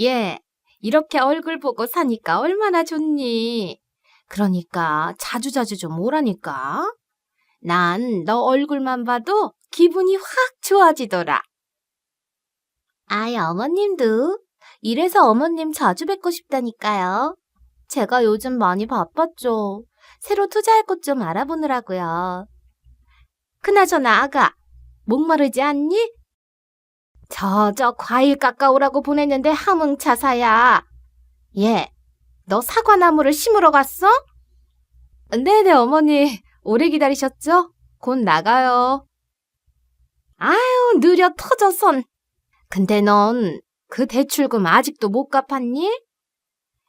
얘, 이렇게 얼굴 보고 사니까 얼마나 좋니? 그러니까 자주자주 좀 오라니까. 난 너 얼굴만 봐도 기분이 확 좋아지더라. 아이, 어머님도. 이래서 어머님 자주 뵙고 싶다니까요. 제가 요즘 많이 바빴죠. 새로 투자할 곳 좀 알아보느라고요. 그나저나 아가, 목마르지 않니? 저, 저 과일 깎아오라고 보냈는데 하뭉차사야. 얘, 너 사과나무를 심으러 갔어? 네네, 어머니. 오래 기다리셨죠? 곧 나가요. 아유, 느려 터져선. 근데 넌 그 대출금 아직도 못 갚았니?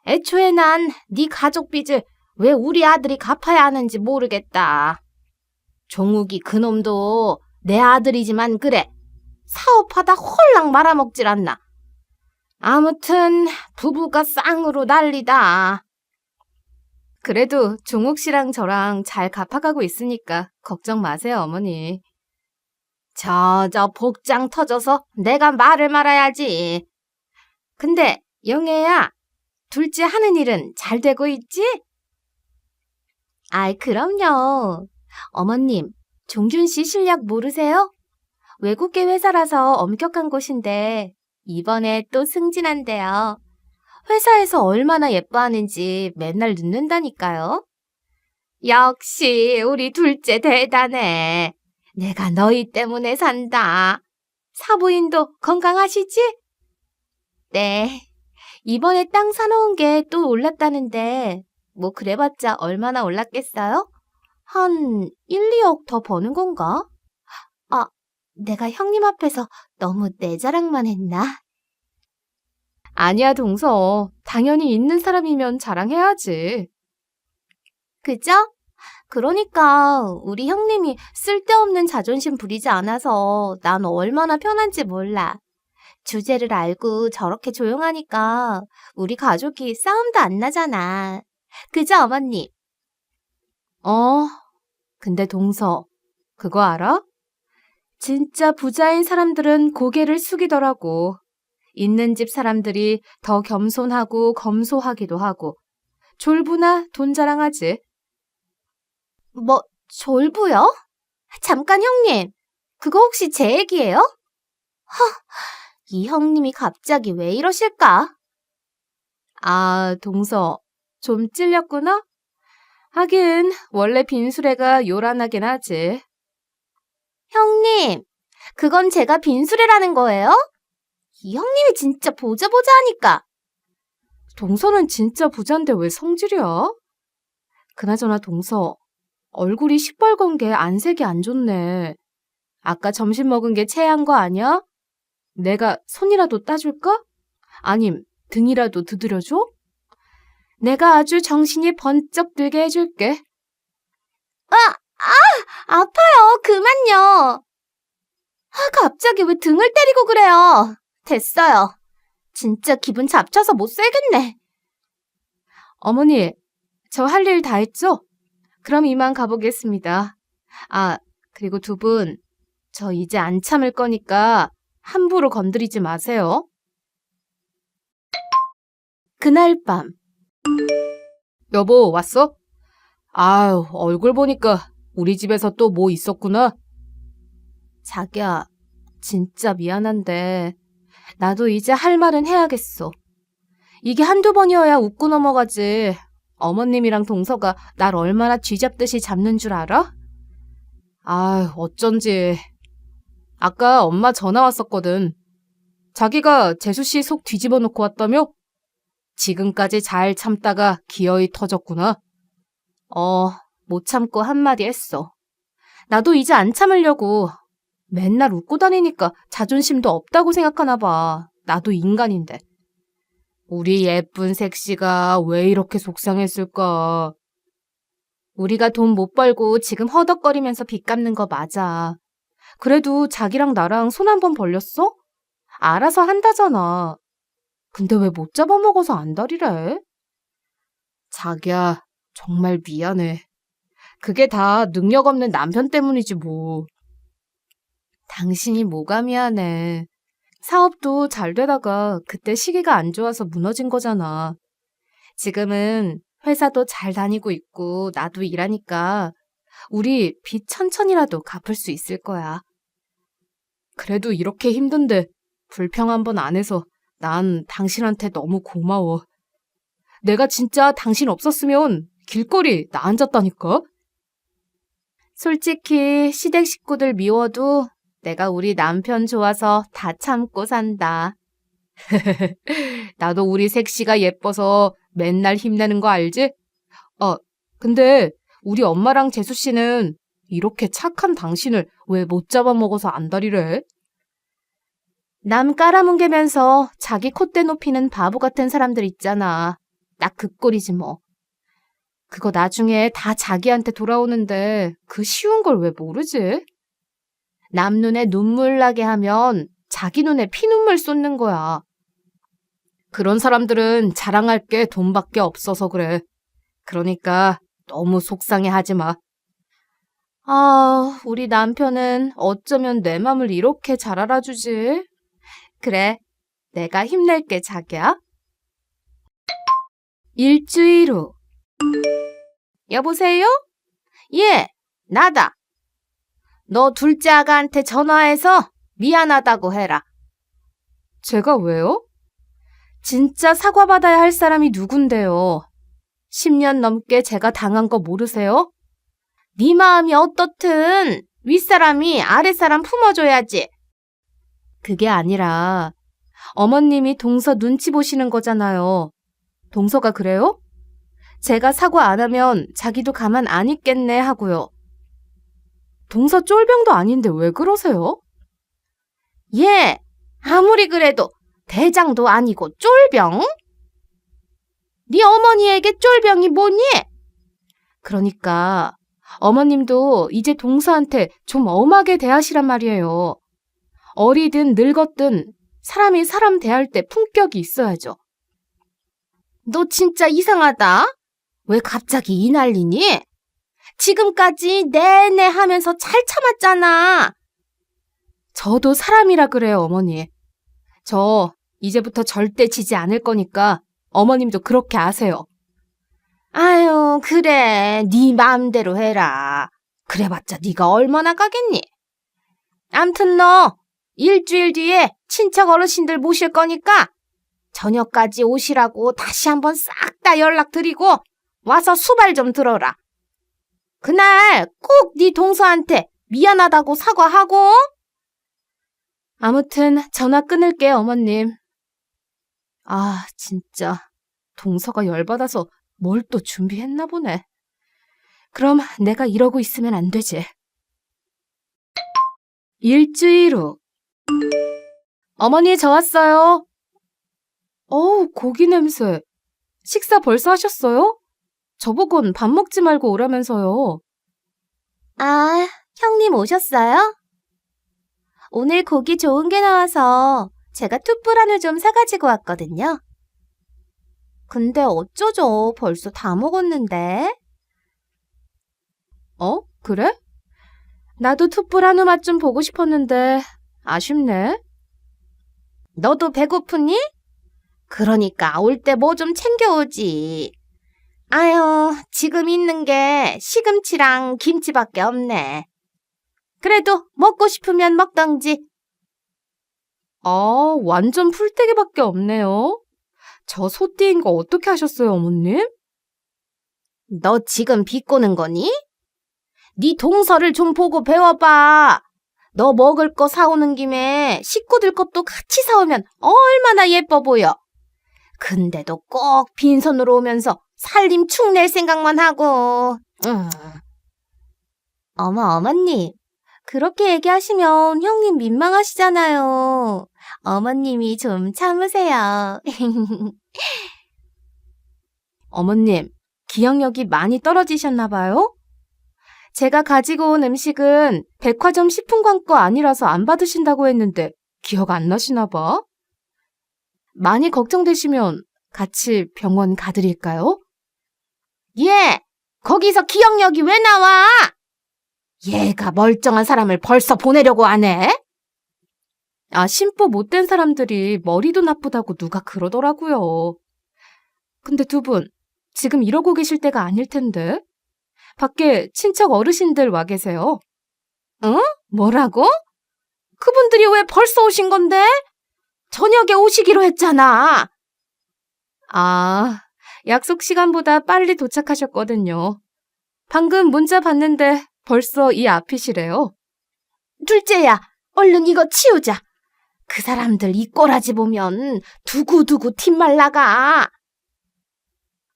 애초에 난 네 가족 빚을 왜 우리 아들이 갚아야 하는지 모르겠다. 종욱이 그놈도 내 아들이지만 그래. 사업하다 홀랑 말아먹질 않나. 아무튼 부부가 쌍으로 난리다. 그래도 종욱 씨랑 저랑 잘 갚아가고 있으니까 걱정 마세요, 어머니. 저, 저 복장 터져서 내가 말을 말아야지. 근데 영애야, 둘째 하는 일은 잘 되고 있지? 아이, 그럼요. 어머님, 종준 씨 실력 모르세요? 외국계 회사라서 엄격한 곳인데 이번에 또 승진한대요. 회사에서 얼마나 예뻐하는지 맨날 늦는다니까요. 역시 우리 둘째 대단해. 내가 너희 때문에 산다. 사부인도 건강하시지? 네. 이번에 땅 사놓은 게 또 올랐다는데 뭐 그래봤자 얼마나 올랐겠어요? 한 1, 2억 더 버는 건가? 아, 내가 형님 앞에서 너무 내 자랑만 했나? 아니야, 동서. 당연히 있는 사람이면 자랑해야지. 그죠? 그러니까 우리 형님이 쓸데없는 자존심 부리지 않아서 난 얼마나 편한지 몰라. 주제를 알고 저렇게 조용하니까 우리 가족이 싸움도 안 나잖아. 그죠, 어머님? 어, 근데 동서, 그거 알아? 진짜 부자인 사람들은 고개를 숙이더라고. 있는 집 사람들이 더 겸손하고 검소하기도 하고, 졸부나 돈 자랑하지. 뭐, 졸부요? 잠깐 형님, 그거 혹시 제 얘기예요? 허, 이 형님이 갑자기 왜 이러실까? 아, 동서, 좀 찔렸구나? 하긴, 원래 빈수레가 요란하긴 하지. 형님, 그건 제가 빈수레라는 거예요? 이 형님이 진짜 보자 보자 하니까. 동서는 진짜 부잔데 왜 성질이야? 그나저나 동서, 얼굴이 시뻘건 게 안색이 안 좋네. 아까 점심 먹은 게 체한 거 아니야? 내가 손이라도 따줄까? 아님 등이라도 두드려줘? 내가 아주 정신이 번쩍 들게 해줄게. 아, 아, 아파요. 그만요. 아, 갑자기 왜 등을 때리고 그래요? 됐어요. 진짜 기분 잡쳐서 못 살겠네. 어머니, 저 할 일 다 했죠? 그럼 이만 가보겠습니다. 아, 그리고 두 분, 저 이제 안 참을 거니까 함부로 건드리지 마세요. 그날 밤. 여보, 왔어? 아유, 얼굴 보니까 우리 집에서 또 뭐 있었구나. 자기야, 진짜 미안한데, 나도 이제 할 말은 해야겠어. 이게 한두 번이어야 웃고 넘어가지. 어머님이랑 동서가 날 얼마나 쥐잡듯이 잡는 줄 알아? 아유, 어쩐지. 아까 엄마 전화 왔었거든. 자기가 재수 씨 속 뒤집어 놓고 왔다며? 지금까지 잘 참다가 기어이 터졌구나. 어, 못 참고 한마디 했어. 나도 이제 안 참으려고. 맨날 웃고 다니니까 자존심도 없다고 생각하나 봐. 나도 인간인데. 우리 예쁜 색시가 왜 이렇게 속상했을까? 우리가 돈 못 벌고 지금 허덕거리면서 빚 갚는 거 맞아. 그래도 자기랑 나랑 손 한 번 벌렸어? 알아서 한다잖아. 근데 왜 못 잡아먹어서 안달이래? 자기야, 정말 미안해. 그게 다 능력 없는 남편 때문이지 뭐. 당신이 뭐가 미안해. 사업도 잘 되다가 그때 시기가 안 좋아서 무너진 거잖아. 지금은 회사도 잘 다니고 있고 나도 일하니까 우리 빚 천천히라도 갚을 수 있을 거야. 그래도 이렇게 힘든데 불평 한 번 안 해서 난 당신한테 너무 고마워. 내가 진짜 당신 없었으면 길거리 나 앉았다니까? 솔직히 시댁 식구들 미워도 내가 우리 남편 좋아서 다 참고 산다. 나도 우리 색시가 예뻐서 맨날 힘내는 거 알지? 어, 근데 우리 엄마랑 재수 씨는 이렇게 착한 당신을 왜 못 잡아먹어서 안달이래? 남 깔아뭉개면서 자기 콧대 높이는 바보 같은 사람들 있잖아. 딱 그 꼴이지 뭐. 그거 나중에 다 자기한테 돌아오는데 그 쉬운 걸 왜 모르지? 남 눈에 눈물 나게 하면 자기 눈에 피눈물 쏟는 거야. 그런 사람들은 자랑할 게 돈밖에 없어서 그래. 그러니까 너무 속상해 하지 마. 아, 우리 남편은 어쩌면 내 맘을 이렇게 잘 알아주지? 그래, 내가 힘낼게, 자기야. 일주일 후. 여보세요? 예, 나다. 너 둘째 아가한테 전화해서 미안하다고 해라. 제가 왜요? 진짜 사과받아야 할 사람이 누군데요? 10년 넘게 제가 당한 거 모르세요? 네 마음이 어떻든 윗사람이 아랫사람 품어줘야지. 그게 아니라 어머님이 동서 눈치 보시는 거잖아요. 동서가 그래요? 제가 사과 안 하면 자기도 가만 안 있겠네 하고요. 동서 쫄병도 아닌데 왜 그러세요? 예, 아무리 그래도 대장도 아니고 쫄병? 네 어머니에게 쫄병이 뭐니? 그러니까 어머님도 이제 동서한테 좀 엄하게 대하시란 말이에요. 어리든 늙었든 사람이 사람 대할 때 품격이 있어야죠. 너 진짜 이상하다. 왜 갑자기 이 난리니? 지금까지 내내 하면서 잘 참았잖아. 저도 사람이라 그래요, 어머니. 저 이제부터 절대 지지 않을 거니까 어머님도 그렇게 아세요. 아유, 그래. 네 마음대로 해라. 그래봤자 네가 얼마나 가겠니? 암튼 너 일주일 뒤에 친척 어르신들 모실 거니까 저녁까지 오시라고 다시 한번 싹 다 연락드리고 와서 수발 좀 들어라. 그날 꼭 네 동서한테 미안하다고 사과하고. 아무튼 전화 끊을게, 어머님. 아, 진짜. 동서가 열받아서 뭘 또 준비했나 보네. 그럼 내가 이러고 있으면 안 되지. 일주일 후. 어머니, 저 왔어요. 어우, 고기 냄새. 식사 벌써 하셨어요? 저보곤 밥 먹지 말고 오라면서요. 아, 형님 오셨어요? 오늘 고기 좋은 게 나와서 제가 툭불안을 좀 사가지고 왔거든요. 근데 어쩌죠? 벌써 다 먹었는데. 어? 그래? 나도 툭불 한우 맛 좀 보고 싶었는데 아쉽네. 너도 배고프니? 그러니까 올 때 뭐 좀 챙겨오지. 아유, 지금 있는 게 시금치랑 김치밖에 없네. 그래도 먹고 싶으면 먹던지. 아, 완전 풀떼기밖에 없네요. 저 소띠인 거 어떻게 하셨어요, 어머님? 너 지금 비꼬는 거니? 네 동서를 좀 보고 배워봐. 너 먹을 거 사오는 김에 식구들 것도 같이 사오면 얼마나 예뻐 보여. 근데도 꼭 빈손으로 오면서 살림 축낼 생각만 하고. 음. 어머, 어머님. 그렇게 얘기하시면 형님 민망하시잖아요. 어머님이 좀 참으세요. 어머님, 기억력이 많이 떨어지셨나 봐요? 제가 가지고 온 음식은 백화점 식품관 거 아니라서 안 받으신다고 했는데 기억 안 나시나 봐. 많이 걱정되시면 같이 병원 가드릴까요? 예, 거기서 기억력이 왜 나와? 얘가 멀쩡한 사람을 벌써 보내려고 하네? 아, 심보 못된 사람들이 머리도 나쁘다고 누가 그러더라고요. 근데 두 분, 지금 이러고 계실 때가 아닐 텐데. 밖에 친척 어르신들 와 계세요. 응? 뭐라고? 그분들이 왜 벌써 오신 건데? 저녁에 오시기로 했잖아. 아, 약속 시간보다 빨리 도착하셨거든요. 방금 문자 봤는데 벌써 이 앞이시래요. 둘째야, 얼른 이거 치우자. 그 사람들 이 꼬라지 보면 두고두고 팀말 나가.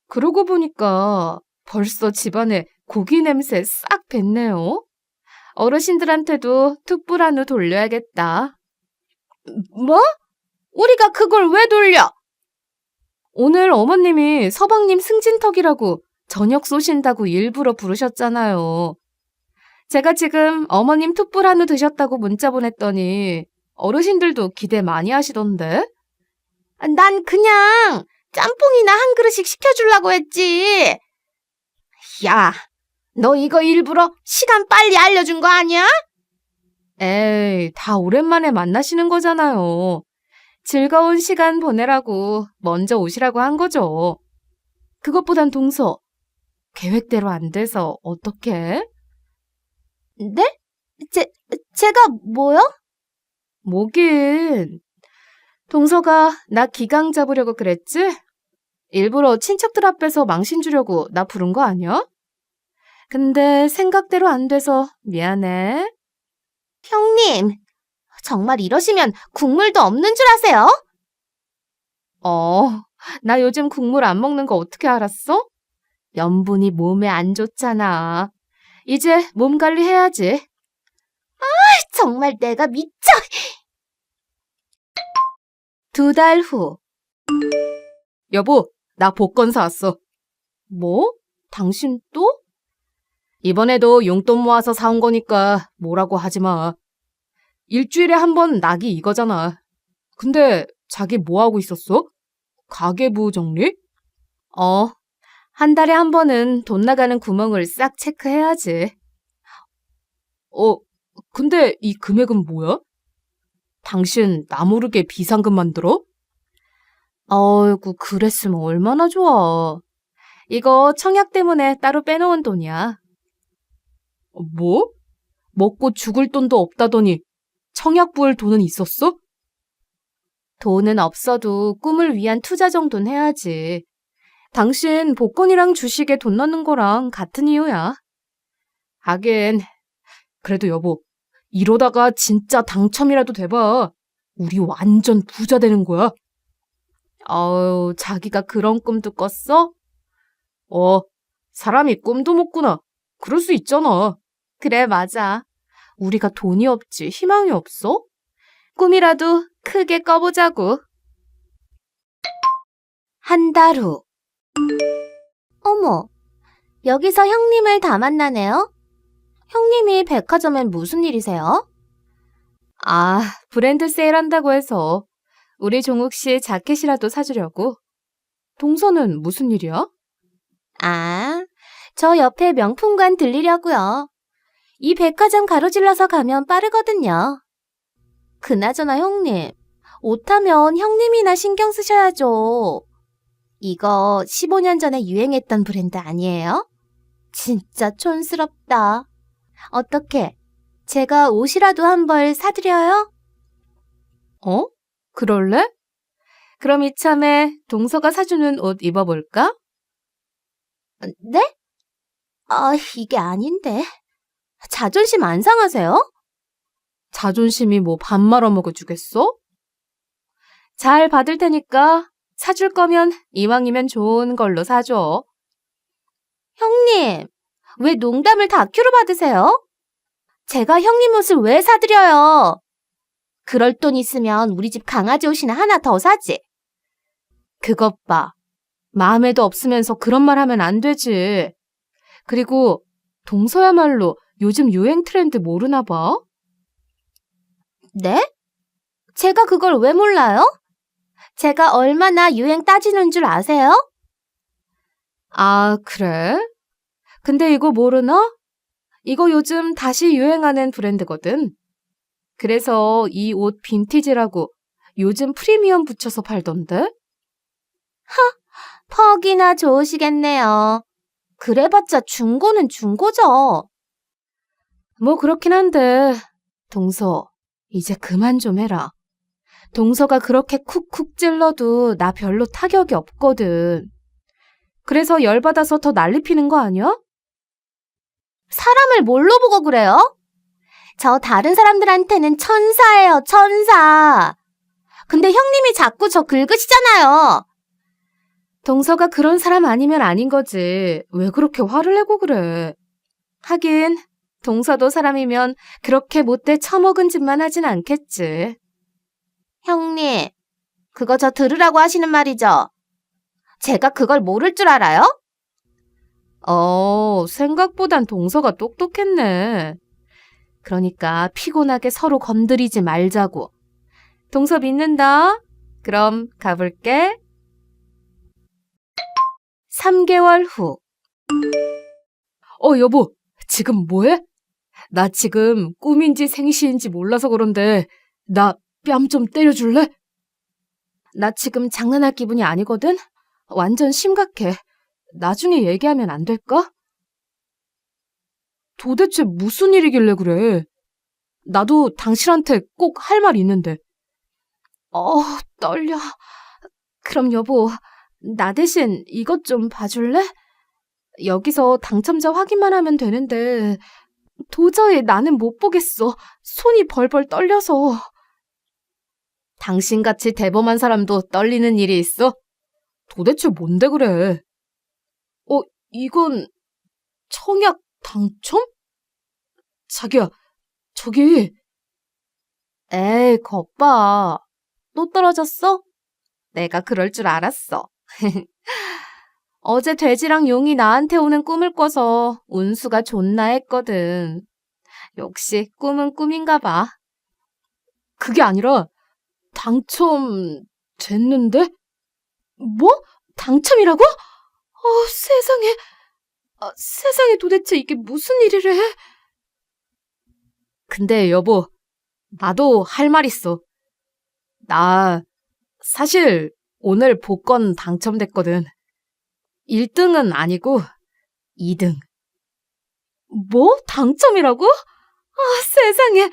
그러고 보니까 벌써 집안에 고기 냄새 싹 뱄네요. 어르신들한테도 툭불 한우 돌려야겠다. 뭐? 우리가 그걸 왜 돌려? 오늘 어머님이 서방님 승진턱이라고 저녁 쏘신다고 일부러 부르셨잖아요. 제가 지금 어머님 툭불 한우 드셨다고 문자 보냈더니 어르신들도 기대 많이 하시던데? 난 그냥 짬뽕이나 한 그릇씩 시켜주려고 했지. 야, 너 이거 일부러 시간 빨리 알려준 거 아니야? 에이, 다 오랜만에 만나시는 거잖아요. 즐거운 시간 보내라고 먼저 오시라고 한 거죠. 그것보단 동서, 계획대로 안 돼서 어떡해? 네? 제, 제가 뭐요? 뭐긴. 동서가 나 기강 잡으려고 그랬지? 일부러 친척들 앞에서 망신 주려고 나 부른 거 아니야? 근데 생각대로 안 돼서 미안해. 형님, 정말 이러시면 국물도 없는 줄 아세요? 어, 나 요즘 국물 안 먹는 거 어떻게 알았어? 염분이 몸에 안 좋잖아. 이제 몸 관리해야지. 아, 정말 내가 미쳐! 두 달 후. 여보, 나 복권 사왔어. 뭐? 당신 또? 이번에도 용돈 모아서 사온 거니까 뭐라고 하지 마. 일주일에 한 번 낙이 이거잖아. 근데 자기 뭐 하고 있었어? 가계부 정리? 어, 한 달에 한 번은 돈 나가는 구멍을 싹 체크해야지. 어, 근데 이 금액은 뭐야? 당신 나 모르게 비상금 만들어? 어이구, 그랬으면 얼마나 좋아. 이거 청약 때문에 따로 빼놓은 돈이야. 뭐? 먹고 죽을 돈도 없다더니 청약 부을 돈은 있었어? 돈은 없어도 꿈을 위한 투자 정도는 해야지. 당신 복권이랑 주식에 돈 넣는 거랑 같은 이유야. 하긴, 그래도 여보, 이러다가 진짜 당첨이라도 돼봐. 우리 완전 부자 되는 거야. 어우, 자기가 그런 꿈도 꿨어? 어, 사람이 꿈도 못 꾸나. 그럴 수 있잖아. 그래, 맞아. 우리가 돈이 없지 희망이 없어? 꿈이라도 크게 꿔보자고. 한 달 후. 어머, 여기서 형님을 다 만나네요? 형님이 백화점엔 무슨 일이세요? 아, 브랜드 세일 한다고 해서 우리 종욱 씨 자켓이라도 사주려고. 동서는 무슨 일이야? 아, 저 옆에 명품관 들리려고요. 이 백화점 가로질러서 가면 빠르거든요. 그나저나 형님, 옷하면 형님이나 신경 쓰셔야죠. 이거 15년 전에 유행했던 브랜드 아니에요? 진짜 촌스럽다. 어떻게, 제가 옷이라도 한 벌 사드려요? 어? 그럴래? 그럼 이참에 동서가 사주는 옷 입어볼까? 네? 아, 이게 아닌데. 자존심 안 상하세요? 자존심이 뭐 밥 말아 먹어 주겠어? 잘 받을 테니까 사줄 거면 이왕이면 좋은 걸로 사줘. 형님, 왜 농담을 다큐로 받으세요? 제가 형님 옷을 왜 사드려요? 그럴 돈 있으면 우리 집 강아지 옷이나 하나 더 사지. 그것 봐. 마음에도 없으면서 그런 말 하면 안 되지. 그리고 동서야말로 요즘 유행 트렌드 모르나 봐? 네? 제가 그걸 왜 몰라요? 제가 얼마나 유행 따지는 줄 아세요? 아, 그래? 근데 이거 모르나? 이거 요즘 다시 유행하는 브랜드거든. 그래서 이 옷 빈티지라고 요즘 프리미엄 붙여서 팔던데? 퍽이나 좋으시겠네요. 그래봤자 중고는 중고죠. 뭐 그렇긴 한데, 동서, 이제 그만 좀 해라. 동서가 그렇게 쿡쿡 찔러도 나 별로 타격이 없거든. 그래서 열받아서 더 난리 피는 거 아니야? 사람을 뭘로 보고 그래요? 저 다른 사람들한테는 천사예요, 천사. 근데 형님이 자꾸 저 긁으시잖아요. 동서가 그런 사람 아니면 아닌 거지. 왜 그렇게 화를 내고 그래? 하긴, 동서도 사람이면 그렇게 못돼 처먹은 짓만 하진 않겠지. 형님, 그거 저 들으라고 하시는 말이죠? 제가 그걸 모를 줄 알아요? 어, 생각보단 동서가 똑똑했네. 그러니까 피곤하게 서로 건드리지 말자고. 동서 믿는다. 그럼 가볼게. 3개월 후. 어, 여보, 지금 뭐해? 나 지금 꿈인지 생시인지 몰라서 그런데, 나 뺨 좀 때려줄래? 나 지금 장난할 기분이 아니거든? 완전 심각해. 나중에 얘기하면 안 될까? 도대체 무슨 일이길래 그래? 나도 당신한테 꼭 할 말 있는데. 어, 떨려. 그럼 여보, 나 대신 이것 좀 봐줄래? 여기서 당첨자 확인만 하면 되는데, 도저히 나는 못 보겠어. 손이 벌벌 떨려서. 당신같이 대범한 사람도 떨리는 일이 있어? 도대체 뭔데 그래? 어, 이건 청약 당첨? 자기야, 저기. 에이, 겉봐. 또 떨어졌어? 내가 그럴 줄 알았어. 어제 돼지랑 용이 나한테 오는 꿈을 꿔서 운수가 좋나 했거든. 역시 꿈은 꿈인가 봐. 그게 아니라 당첨 됐는데? 뭐? 당첨이라고? 어, 세상에. 아, 세상에 도대체 이게 무슨 일이래? 근데 여보, 나도 할 말 있어. 나 사실 오늘 복권 당첨됐거든. 1등은 아니고 2등. 뭐? 당첨이라고? 아, 세상에.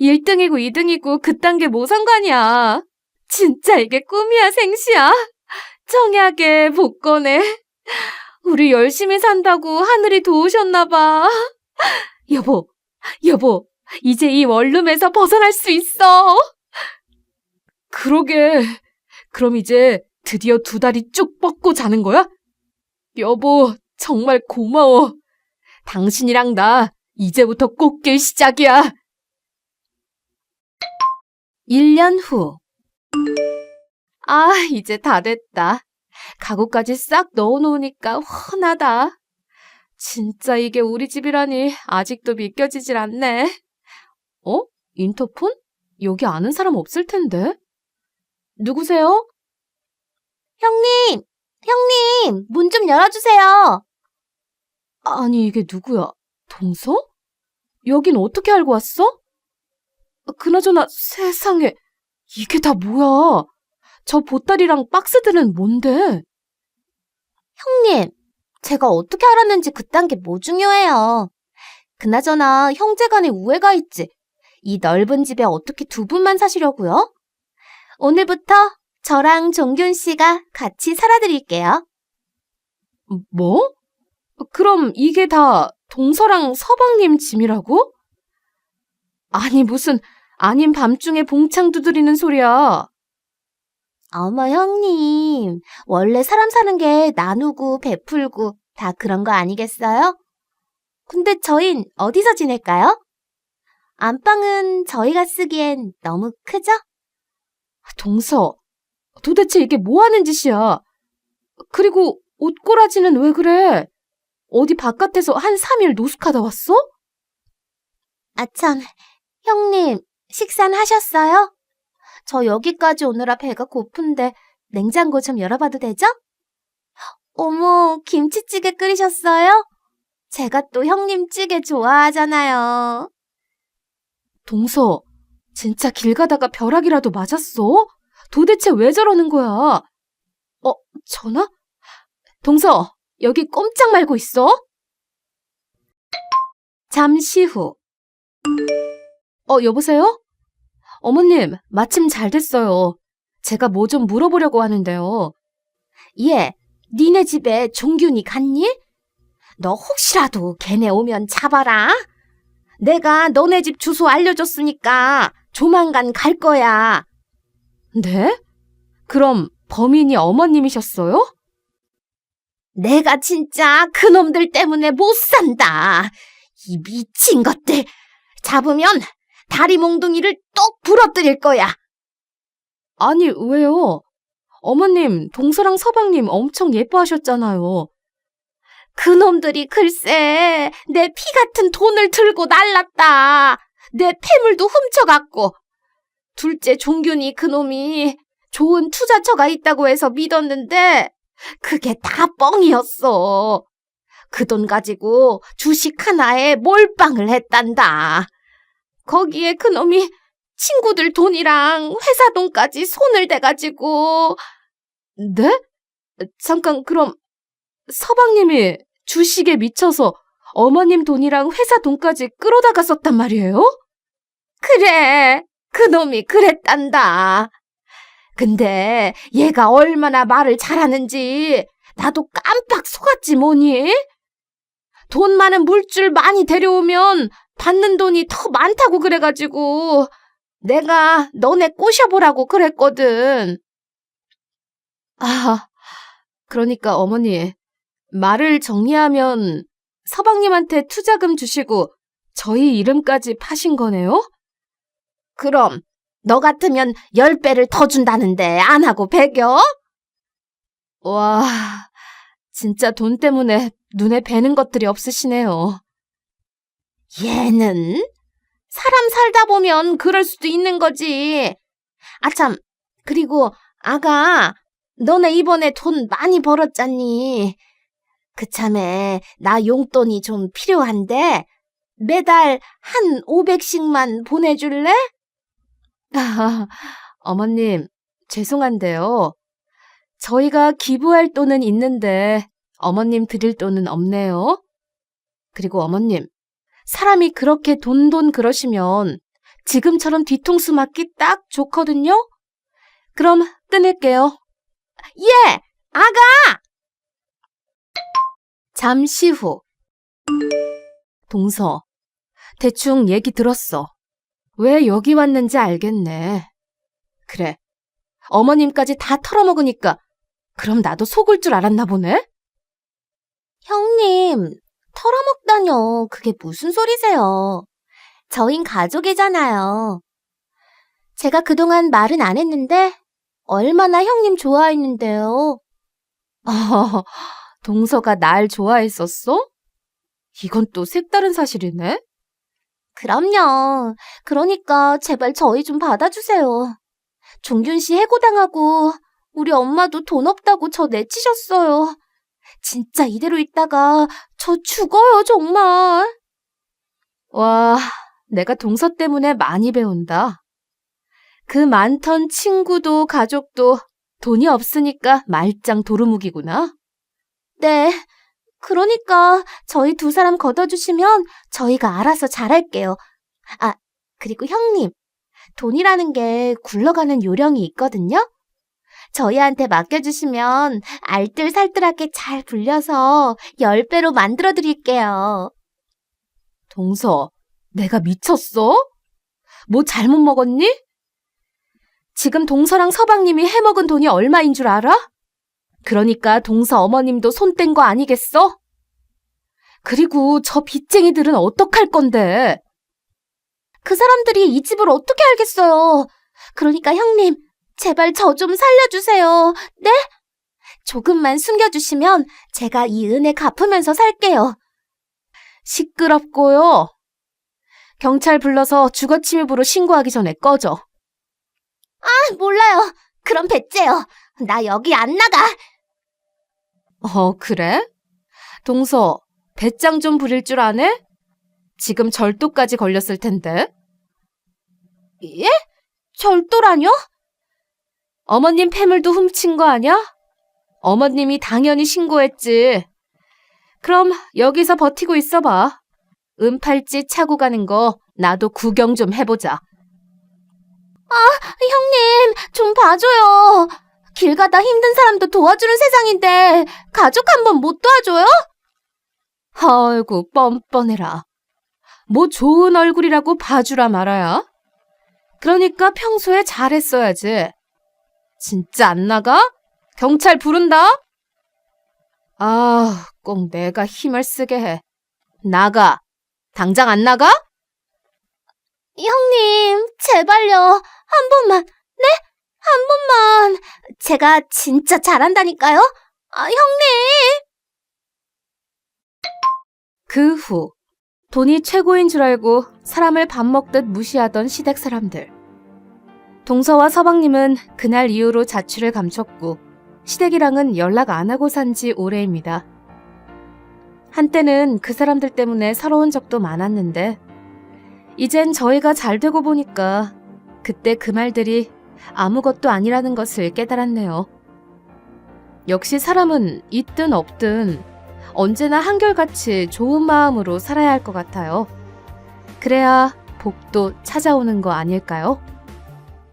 1등이고 2등이고 그딴 게 뭐 상관이야. 진짜 이게 꿈이야, 생시야. 청약에 복권에. 우리 열심히 산다고 하늘이 도우셨나봐. 여보, 여보, 이제 이 원룸에서 벗어날 수 있어. 그러게. 그럼 이제 드디어 두 다리 쭉 뻗고 자는 거야? 여보, 정말 고마워. 당신이랑 나 이제부터 꽃길 시작이야. 1년 후. 아, 이제 다 됐다. 가구까지 싹 넣어놓으니까 훤하다. 진짜 이게 우리 집이라니 아직도 믿겨지질 않네. 어? 인터폰? 여기 아는 사람 없을 텐데. 누구세요? 형님, 형님, 문 좀 열어주세요. 아니, 이게 누구야? 동서? 여긴 어떻게 알고 왔어? 그나저나 세상에, 이게 다 뭐야? 저 보따리랑 박스들은 뭔데? 형님, 제가 어떻게 알았는지 그딴 게 뭐 중요해요. 그나저나 형제 간에 우애가 있지. 이 넓은 집에 어떻게 두 분만 사시려고요? 오늘부터 저랑 종균 씨가 같이 살아드릴게요. 뭐? 그럼 이게 다 동서랑 서방님 짐이라고? 아니, 무슨 아닌 밤중에 봉창 두드리는 소리야. 어머, 형님. 원래 사람 사는 게 나누고 베풀고 다 그런 거 아니겠어요? 근데 저흰 어디서 지낼까요? 안방은 저희가 쓰기엔 너무 크죠? 동서, 도대체 이게 뭐 하는 짓이야? 그리고 옷꼬라지는 왜 그래? 어디 바깥에서 한 3일 노숙하다 왔어? 아참, 형님, 식사는 하셨어요? 저 여기까지 오느라 배가 고픈데 냉장고 좀 열어봐도 되죠? 어머, 김치찌개 끓이셨어요? 제가 또 형님 찌개 좋아하잖아요. 동서, 진짜 길 가다가 벼락이라도 맞았어? 도대체 왜 저러는 거야? 어, 전화? 동서, 여기 꼼짝 말고 있어? 잠시 후. 어, 여보세요? 어머님, 마침 잘 됐어요. 제가 뭐 좀 물어보려고 하는데요. 예, 니네 집에 종균이 갔니? 너 혹시라도 걔네 오면 잡아라. 내가 너네 집 주소 알려줬으니까 조만간 갈 거야. 네? 그럼 범인이 어머님이셨어요? 내가 진짜 그놈들 때문에 못 산다. 이 미친 것들. 잡으면 다리 몽둥이를 똑 부러뜨릴 거야. 아니, 왜요? 어머님, 동서랑 서방님 엄청 예뻐하셨잖아요. 그놈들이 글쎄 내 피 같은 돈을 들고 날랐다. 내 폐물도 훔쳐갔고. 둘째 종균이 그놈이 좋은 투자처가 있다고 해서 믿었는데 그게 다 뻥이었어. 그 돈 가지고 주식 하나에 몰빵을 했단다. 거기에 그놈이 친구들 돈이랑 회사 돈까지 손을 대가지고 네? 잠깐, 그럼 서방님이 주식에 미쳐서 어머님 돈이랑 회사 돈까지 끌어다가 썼단 말이에요? 그래, 그놈이 그랬단다. 근데 얘가 얼마나 말을 잘하는지 나도 깜빡 속았지 뭐니? 돈 많은 물줄 많이 데려오면 받는 돈이 더 많다고 그래가지고 내가 너네 꼬셔보라고 그랬거든. 아, 그러니까 어머니, 말을 정리하면 서방님한테 투자금 주시고 저희 이름까지 파신 거네요? 그럼 너 같으면 열 배를 더 준다는데 안 하고 배겨? 와, 진짜 돈 때문에 눈에 뵈는 것들이 없으시네요. 얘는 사람 살다 보면 그럴 수도 있는 거지. 아참, 그리고 아가, 너네 이번에 돈 많이 벌었잖니. 그참에 나 용돈이 좀 필요한데 매달 한 500씩만 보내줄래? 아, 어머님, 죄송한데요. 저희가 기부할 돈은 있는데 어머님 드릴 돈은 없네요. 그리고 어머님, 사람이 그렇게 돈돈 그러시면 지금처럼 뒤통수 맞기 딱 좋거든요? 그럼 끊을게요. 예, 아가! 잠시 후. 동서, 대충 얘기 들었어. 왜 여기 왔는지 알겠네. 그래. 어머님까지 다 털어먹으니까 그럼 나도 속을 줄 알았나 보네? 형님, 털어먹다뇨. 그게 무슨 소리세요? 저흰 가족이잖아요. 제가 그동안 말은 안 했는데, 얼마나 형님 좋아했는데요. 어, 동서가 날 좋아했었어? 이건 또 색다른 사실이네? 그럼요. 그러니까 제발 저희 좀 받아주세요. 종균 씨 해고당하고 우리 엄마도 돈 없다고 저 내치셨어요. 진짜 이대로 있다가 저 죽어요, 정말. 와, 내가 동서 때문에 많이 배운다. 그 많던 친구도 가족도 돈이 없으니까 말짱 도루묵이구나. 네. 그러니까 저희 두 사람 걷어주시면 저희가 알아서 잘할게요. 아, 그리고 형님. 돈이라는 게 굴러가는 요령이 있거든요. 저희한테 맡겨주시면 알뜰살뜰하게 잘 불려서 10배로 만들어 드릴게요. 동서, 내가 미쳤어? 뭐 잘못 먹었니? 지금 동서랑 서방님이 해먹은 돈이 얼마인 줄 알아? 그러니까 동서 어머님도 손 뗀 거 아니겠어? 그리고 저 빚쟁이들은 어떡할 건데? 그 사람들이 이 집을 어떻게 알겠어요? 그러니까 형님, 제발 저 좀 살려주세요. 네? 조금만 숨겨주시면 제가 이 은혜 갚으면서 살게요. 시끄럽고요. 경찰 불러서 주거침입으로 신고하기 전에 꺼져. 아, 몰라요. 그럼 배째요. 나 여기 안 나가. 어, 그래? 동서, 배짱 좀 부릴 줄 아네? 지금 절도까지 걸렸을 텐데. 예? 절도라뇨? 어머님 폐물도 훔친 거 아냐? 어머님이 당연히 신고했지. 그럼 여기서 버티고 있어봐. 은팔찌 차고 가는 거 나도 구경 좀 해보자. 형님, 좀 봐줘요. 길 가다 힘든 사람도 도와주는 세상인데 가족 한 번 못 도와줘요? 아이고 뻔뻔해라. 뭐 좋은 얼굴이라고 봐주라 말아야. 그러니까 평소에 잘했어야지. 진짜 안 나가? 경찰 부른다? 아, 꼭 내가 힘을 쓰게 해. 나가. 당장 안 나가? 형님, 제발요. 한 번만. 네? 한 번만. 제가 진짜 잘한다니까요? 아, 형님. 그 후, 돈이 최고인 줄 알고 사람을 밥 먹듯 무시하던 시댁 사람들. 동서와 서방님은 그날 이후로 자취를 감췄고, 시댁이랑은 연락 안 하고 산 지 오래입니다. 한때는 그 사람들 때문에 서러운 적도 많았는데, 이젠 저희가 잘 되고 보니까 그때 그 말들이 아무것도 아니라는 것을 깨달았네요. 역시 사람은 있든 없든 언제나 한결같이 좋은 마음으로 살아야 할 것 같아요. 그래야 복도 찾아오는 거 아닐까요?